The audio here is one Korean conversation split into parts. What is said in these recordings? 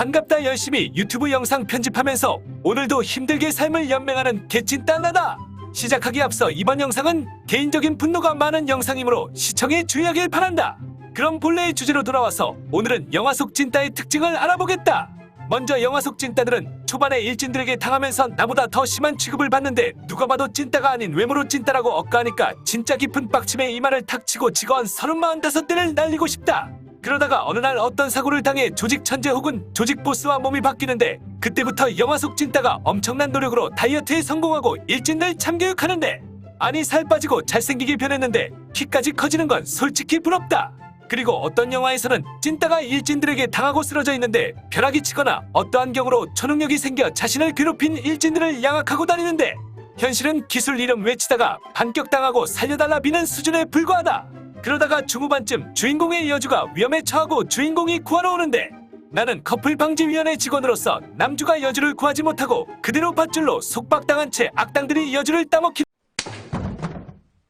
반갑다 열심히 유튜브 영상 편집하면서 오늘도 힘들게 삶을 연맹하는 개찐따나다. 시작하기 앞서 이번 영상은 개인적인 분노가 많은 영상이므로 시청에 주의하길 바란다. 그럼 본래의 주제로 돌아와서 오늘은 영화 속 찐따의 특징을 알아보겠다. 먼저 영화 속 찐따들은 초반에 일진들에게 당하면서 나보다 더 심한 취급을 받는데 누가 봐도 찐따가 아닌 외모로 찐따라고 억까하니까 진짜 깊은 빡침에 이마를 탁 치고 직원 서른 마흔 다섯 대를 날리고 싶다. 그러다가 어느 날 어떤 사고를 당해 조직 천재 혹은 조직 보스와 몸이 바뀌는데 그때부터 영화 속 찐따가 엄청난 노력으로 다이어트에 성공하고 일진들 참교육하는데 아니 살 빠지고 잘생기게 변했는데 키까지 커지는 건 솔직히 부럽다. 그리고 어떤 영화에서는 찐따가 일진들에게 당하고 쓰러져 있는데 벼락이 치거나 어떠한 경우로 초능력이 생겨 자신을 괴롭힌 일진들을 양악하고 다니는데 현실은 기술 이름 외치다가 반격당하고 살려달라 비는 수준에 불과하다. 그러다가 중후반쯤 주인공의 여주가 위험에 처하고 주인공이 구하러 오는데 나는 커플 방지 위원회 직원으로서 남주가 여주를 구하지 못하고 그대로 밧줄로 속박당한 채 악당들이 여주를 따먹히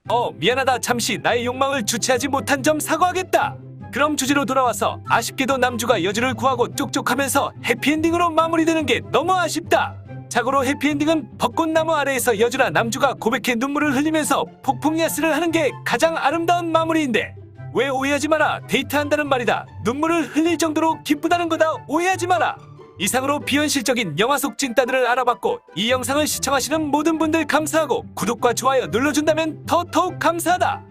어 미안하다. 잠시 나의 욕망을 주체하지 못한 점 사과하겠다. 그럼 주제로 돌아와서 아쉽게도 남주가 여주를 구하고 쪽쪽하면서 해피엔딩으로 마무리되는 게 너무 아쉽다 자고로 해피엔딩은 벚꽃나무 아래에서 여주나 남주가 고백해 눈물을 흘리면서 폭풍야스를 하는 게 가장 아름다운 마무리인데 왜 오해하지 마라 데이트한다는 말이다. 눈물을 흘릴 정도로 기쁘다는 거다. 오해하지 마라. 이상으로 비현실적인 영화 속 찐따들을 알아봤고 이 영상을 시청하시는 모든 분들 감사하고 구독과 좋아요 눌러준다면 더 더욱 감사하다